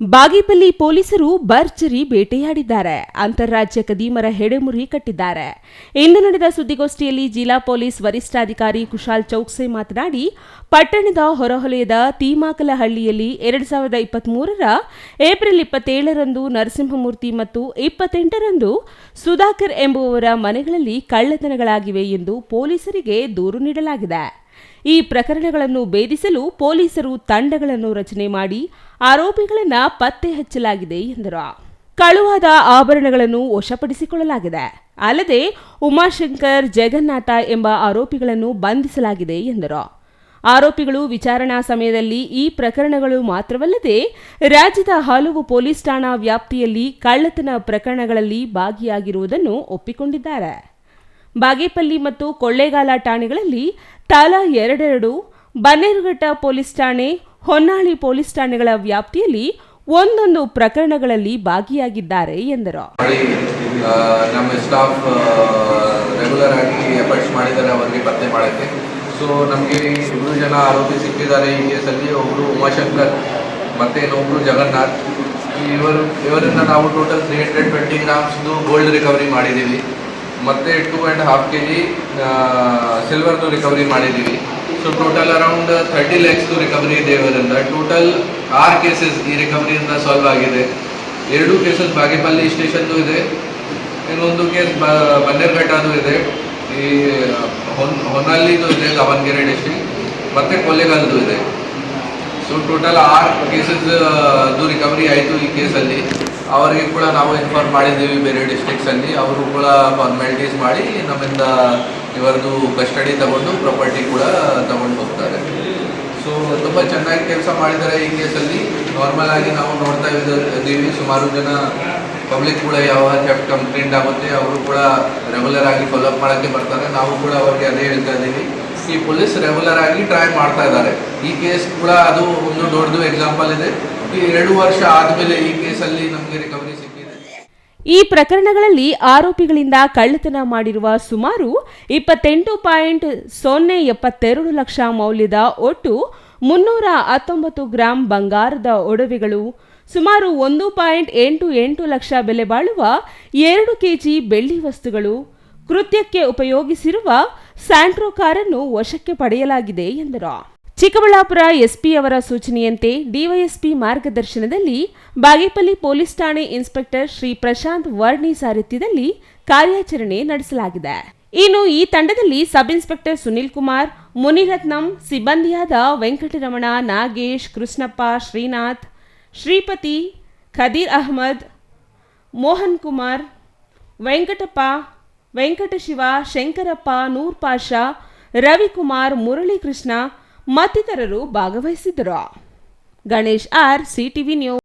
ಬಾಗೇಪಲ್ಲಿ ಪೊಲೀಸರು ಭರ್ಜರಿ ಬೇಟೆಯಾಡಿದ್ದಾರೆ. ಅಂತಾರಾಜ್ಯ ಕದೀಮರ ಹೆಡೆಮುರಿ ಕಟ್ಟಿದ್ದಾರೆ. ಇಂದು ನಡೆದ ಸುದ್ದಿಗೋಷ್ಠಿಯಲ್ಲಿ ಜಿಲ್ಲಾ ಪೊಲೀಸ್ ವರಿಷ್ಠಾಧಿಕಾರಿ ಕುಶಾಲ್ ಚೌಕ್ಸೆ ಮಾತನಾಡಿ, ಪಟ್ಟಣದ ಹೊರವಲಯದ ತೀಮಾಕಲಹಳ್ಳಿಯಲ್ಲಿ ಎರಡು ಸಾವಿರದ ಇಪ್ಪತ್ಮೂರರ ಏಪ್ರಿಲ್ ಇಪ್ಪತ್ತೇಳರಂದು ನರಸಿಂಹಮೂರ್ತಿ ಮತ್ತು ಇಪ್ಪತ್ತೆಂಟರಂದು ಸುಧಾಕರ್ ಎಂಬುವವರ ಮನೆಗಳಲ್ಲಿ ಕಳ್ಳತನಗಳಾಗಿವೆ ಎಂದು ಪೊಲೀಸರಿಗೆ ದೂರು ನೀಡಲಾಗಿದೆ. ಈ ಪ್ರಕರಣಗಳನ್ನು ಭೇದಿಸಲು ಪೊಲೀಸರು ತಂಡಗಳನ್ನು ರಚನೆ ಮಾಡಿ ಆರೋಪಿಗಳನ್ನು ಪತ್ತೆ ಹಚ್ಚಲಾಗಿದೆ ಎಂದರು. ಕಳುವಾದ ಆಭರಣಗಳನ್ನು ವಶಪಡಿಸಿಕೊಳ್ಳಲಾಗಿದೆ. ಅಲ್ಲದೆ ಉಮಾಶಂಕರ್, ಜಗನ್ನಾಥ ಎಂಬ ಆರೋಪಿಗಳನ್ನು ಬಂಧಿಸಲಾಗಿದೆ ಎಂದರು. ಆರೋಪಿಗಳು ವಿಚಾರಣಾ ಸಮಯದಲ್ಲಿ ಈ ಪ್ರಕರಣಗಳು ಮಾತ್ರವಲ್ಲದೆ ರಾಜ್ಯದ ಹಲವು ಪೊಲೀಸ್ ಠಾಣಾ ವ್ಯಾಪ್ತಿಯಲ್ಲಿ ಕಳ್ಳತನ ಪ್ರಕರಣಗಳಲ್ಲಿ ಭಾಗಿಯಾಗಿರುವುದನ್ನು ಒಪ್ಪಿಕೊಂಡಿದ್ದಾರೆ. ಬಾಗೇಪಲ್ಲಿ ಮತ್ತು ಕೊಳ್ಳೇಗಾಲ ಠಾಣೆಗಳಲ್ಲಿ ತಲಾ ಎರಡೆರಡು ಬನ್ನೇರುಘಟ್ಟ ಪೊಲೀಸ್ ಠಾಣೆ, ಹೊನ್ನಾಳಿ ಪೊಲೀಸ್ ಠಾಣೆಗಳ ವ್ಯಾಪ್ತಿಯಲ್ಲಿ ಒಂದೊಂದು ಪ್ರಕರಣಗಳಲ್ಲಿ ಭಾಗಿಯಾಗಿದ್ದಾರೆ ಎಂದರು. ನಮ್ಮ ಸ್ಟಾಫ್ ರೆಗ್ಯುಲರ್ ಆಗಿ ಎಫರ್ಟ್ಸ್ ಮಾಡಿದ್ದಾರೆ ಅವರಿಗೆ ಪತ್ತೆ ಮಾಡೋಕ್ಕೆ. ಸೊ ನಮಗೆ ಇಬ್ಬರು ಜನ ಆರೋಪಿ ಸಿಕ್ಕಿದ್ದಾರೆ ಈ ಕೇಸಲ್ಲಿ. ಒಬ್ಬರು ಉಮಾಶಂಕರ್, ಮತ್ತೆ ಇನ್ನೊಬ್ಬರು ಜಗನ್ನಾಥ್. ಇವರು ಇವರಿಂದ ನಾವು ಟೋಟಲ್ ತ್ರೀ ಹಂಡ್ರೆಡ್ ಟ್ವೆಂಟಿ ಗ್ರಾಮ್ಸ್ದು ಗೋಲ್ಡ್ ರಿಕವರಿ ಮಾಡಿದ್ದೀವಿ. ಮತ್ತು two and half K G ಸಿಲ್ವರ್ದು recovery ಮಾಡಿದ್ದೀವಿ. ಸೊ ಟೋಟಲ್ ಅರೌಂಡ್ ಥರ್ಟಿ ಲ್ಯಾಕ್ಸ್ದು ರಿಕವರಿ ಇದೆ ಇವರಿಂದ ಟೋಟಲ್ ಆರು ಕೇಸಸ್ ಈ ರಿಕವರಿಯಿಂದ ಸಾಲ್ವ್ ಆಗಿದೆ. ಎರಡು ಕೇಸಸ್ ಬಾಗೇಪಲ್ಲಿ ಸ್ಟೇಷನ್ದು ಇದೆ, ಇನ್ನೊಂದು ಕೇಸ್ ಬ ಬನ್ನೇರ್ಘಟ್ಟದು ಇದೆ. ಈ, ಹೊನ್ ಹೊನ್ನಲ್ಲಿದು ಇದೆ, ದಾವಣಗೆರೆ ಡಿಸ್ಟ್ರಿಕ್ಟ್ ಮತ್ತು ಕೊಳ್ಳೇಗಾಲದು ಇದೆ. ಸೊ ಟೋಟಲ್ ಆರು ಕೇಸಸ್ದು ರಿಕವರಿ ಆಯಿತು ಈ ಕೇಸಲ್ಲಿ ಅವರಿಗೆ ಕೂಡ ನಾವು ಇನ್ಫಾರ್ಮ್ ಮಾಡಿದ್ದೀವಿ ಬೇರೆ ಡಿಸ್ಟ್ರಿಕ್ಸಲ್ಲಿ ಅವರು ಕೂಡ ಫಾರ್ಮ್ಯಾಲಿಟೀಸ್ ಮಾಡಿ ನಮ್ಮಿಂದ ಇವರದು ಕಸ್ಟಡಿ ತಗೊಂಡು ಪ್ರಾಪರ್ಟಿ ಕೂಡ ತಗೊಂಡು ಹೋಗ್ತಾರೆ. ಸೊ ತುಂಬ ಚೆನ್ನಾಗಿ ಕೆಲಸ ಮಾಡಿದ್ದಾರೆ ಈ ಕೇಸಲ್ಲಿ. ನಾರ್ಮಲ್ ಆಗಿ ನಾವು ನೋಡ್ತಾ ಇದ್ದ- ಇದ್ದೀವಿ. ಸುಮಾರು ಜನ ಪಬ್ಲಿಕ್ ಕೂಡ ಯಾವ ಕಂಪ್ಲೇಂಟ್ ಆಗುತ್ತೆ, ಅವರು ಕೂಡ ರೆಗ್ಯುಲರ್ ಆಗಿ ಫಾಲೋಅಪ್ ಮಾಡೋಕ್ಕೆ ಬರ್ತಾರೆ. ನಾವು ಕೂಡ ಅವ್ರಿಗೆ ಅದೇ ಹೇಳ್ತಾ ಇದ್ದೀವಿ. ಈ ಪೊಲೀಸ್ ರೆಗ್ಯುಲರ್ ಆಗಿ ಟ್ರೈ ಮಾಡ್ತಾ ಇದ್ದಾರೆ. ಈ ಕೇಸ್ ಕೂಡ ಅದು ಒಂದು ದೊಡ್ಡದು ಎಕ್ಸಾಂಪಲ್ ಇದೆ. ಎರಡು ವರ್ಷ ಆದಮೇಲೆ ಈ ಕೇಸಲ್ಲಿ ನಮಗೆ ರಿಕವರಿ ಸಿಕ್ಕಿದೆ. ಈ ಪ್ರಕರಣಗಳಲ್ಲಿ ಆರೋಪಿಗಳಿಂದ ಕಳ್ಳತನ ಮಾಡಿರುವ ಸುಮಾರು ಇಪ್ಪತ್ತೆಂಟು ಪಾಯಿಂಟ್ ಸೊನ್ನೆ ಎಪ್ಪತ್ತೆರಡು ಲಕ್ಷ ಮೌಲ್ಯದ ಒಟ್ಟು ಮುನ್ನೂರ ಹತ್ತೊಂಬತ್ತು ಗ್ರಾಂ ಬಂಗಾರದ ಒಡವೆಗಳು, ಸುಮಾರು ಒಂದು ಪಾಯಿಂಟ್ ಎಂಟು ಎಂಟು ಲಕ್ಷ ಬೆಲೆ ಬಾಳುವ ಎರಡು ಕೆಜಿ ಬೆಳ್ಳಿ ವಸ್ತುಗಳು, ಕೃತ್ಯಕ್ಕೆ ಉಪಯೋಗಿಸಿರುವ ಸ್ಯಾಂಟ್ರೋ ಕಾರನ್ನು ವಶಕ್ಕೆ ಪಡೆಯಲಾಗಿದೆ ಎಂದರು. ಚಿಕ್ಕಬಳ್ಳಾಪುರ ಎಸ್ಪಿ ಅವರ ಸೂಚನೆಯಂತೆ ಡಿವೈಎಸ್ಪಿ ಮಾರ್ಗದರ್ಶನದಲ್ಲಿ ಬಾಗೇಪಲ್ಲಿ ಪೊಲೀಸ್ ಠಾಣೆ ಇನ್ಸ್ಪೆಕ್ಟರ್ ಶ್ರೀ ಪ್ರಶಾಂತ್ ವರ್ಣಿ ಸಾರಥ್ಯದಲ್ಲಿ ಕಾರ್ಯಾಚರಣೆ ನಡೆಸಲಾಗಿದೆ. ಇನ್ನು ಈ ತಂಡದಲ್ಲಿ ಸಬ್ ಇನ್ಸ್ಪೆಕ್ಟರ್ ಸುನಿಲ್ ಕುಮಾರ್, ಮುನಿರತ್ನಂ, ಸಿಬ್ಬಂದಿಯಾದ ವೆಂಕಟರಮಣ, ನಾಗೇಶ್, ಕೃಷ್ಣಪ್ಪ, ಶ್ರೀನಾಥ್, ಶ್ರೀಪತಿ, ಖದೀರ್ ಅಹಮದ್, ಮೋಹನ್ ಕುಮಾರ್, ವೆಂಕಟಪ್ಪ, ವೆಂಕಟಶಿವ, ಶಂಕರಪ್ಪ, ನೂರ್ ಪಾಷಾ, ರವಿಕುಮಾರ್, ಮುರಳೀಕೃಷ್ಣ ಮತ್ತಿತರರು ಭಾಗವಹಿಸಿದರು ಗಣೇಶ್ ಆರ್ ಸಿಟಿವಿ ನ್ಯೂಸ್.